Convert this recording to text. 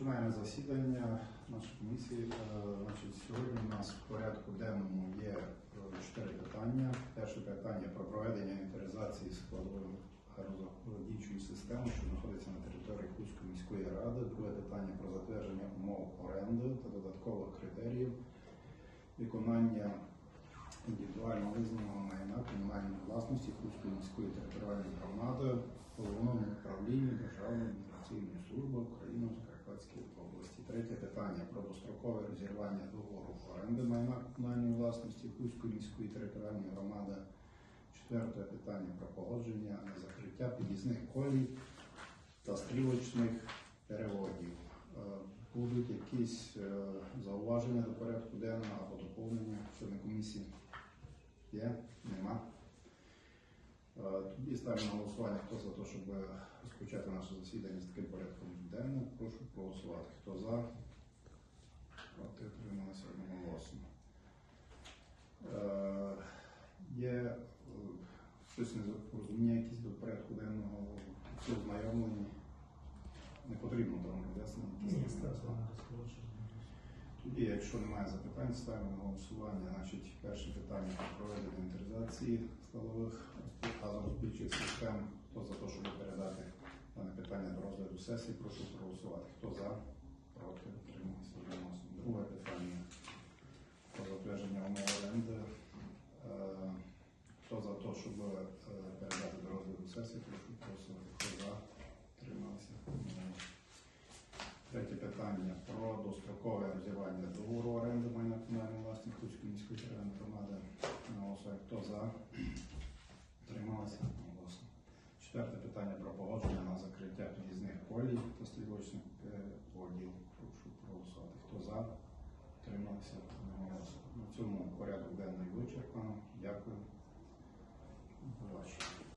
Починаємо засідання нашої комісії. Е, Значить, сьогодні у нас в порядку денному є е, чотири питання. Перше питання про проведення інвентаризації складової газорозподільчої системи, що знаходиться на території Хуської міської ради. Друге питання про затвердження умов оренди та додаткових критеріїв виконання індивідуально визнаного майна комунальної власності Хуської міської територіальної громади головному управлінню Державної міграційної служби України Закарпатській області. Третє питання про дострокове розірвання договору оренди майна комунальної власності Хуської міської територіальної громади. Четверте питання про погодження на закриття під'їзних колій та стрілочних переводів. Е, Будуть якісь е, зауваження до порядку денного або доповнення члени комісії? Є? Нема? Е, Тоді ставимо на голосування, хто за те, щоб розпочати наше засідання з таким порядком денним. Прошу проголосувати. Хто за? Проти утрималися одноголосно. Е, Є е, щось незрозуміння якісь до порядку денного, всі ознайомлені. Не потрібно там там. Тоді, якщо немає запитань, ставимо на голосування. Значить, перше питання про проведення інвентаризації складових газорозподільчих систем. Хто за те, щоб передати дане питання до розгляду сесії, прошу проголосувати. Хто за? Проти? Утримався одноголосно. Друге питання про затвердження умов оренди. Е, Хто за те, щоб е, передати до розгляду сесії, прошу проголосувати. Хто за? Одноголосно. Третє питання про дострокове розірвання договору оренди майна комунальної власності Хуцької міської територіальної громади. Голосує. Хто за? Трималася голосно. Четверте питання про погодження на закриття під'їзних колій та стрілочних поділ. Прошу проголосувати. Хто за? Тримався. На цьому порядок денний вичерпано.